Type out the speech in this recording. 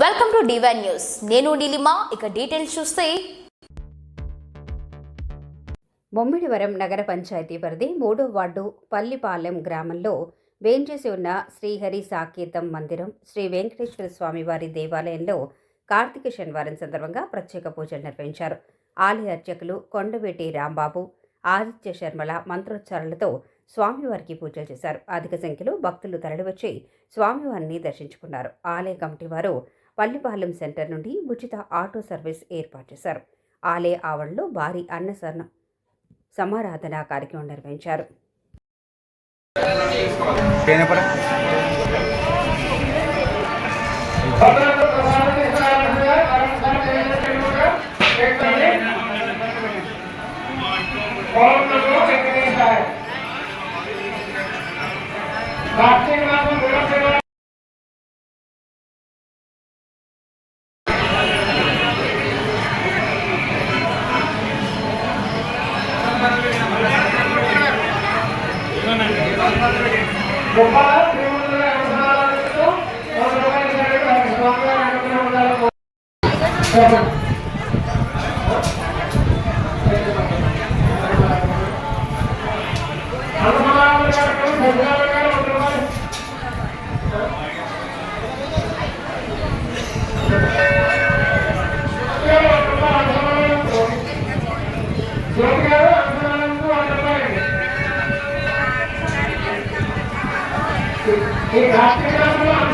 Welcome to divine news నేను నీలిమా ఇక details చూస్తే. బొమ్మిడివరం నగర పంచాయతీ పరిధి మూడో వార్డు పల్లిపాలెం గ్రామంలో వేంచేసి ఉన్న శ్రీహరి సాకేతం మందిరం శ్రీ వెంకటేశ్వర స్వామివారి దేవాలయంలో కార్తీక శనివారం సందర్భంగా ప్రత్యేక పూజలు నిర్వహించారు. ఆలయ అర్చకులు కొండవేటి రాంబాబు ఆదిత్య శర్మల మంత్రోచ్చారణలతో స్వామివారికి పూజలు చేశారు. అధిక సంఖ్యలో భక్తులు తరలివచ్చి స్వామివారిని దర్శించుకున్నారు. ఆలయ కమిటీ వారు పల్లిపాలెం సెంటర్ నుండి ఉచిత ఆటో సర్వీస్ ఏర్పాటు చేశారు. ఆలయ ఆవరణలో భారీ అన్నసరణ సమారాధన కార్యక్రమం నిర్వహించారు. పేనపడ Thank you. এই ঘাট থেকে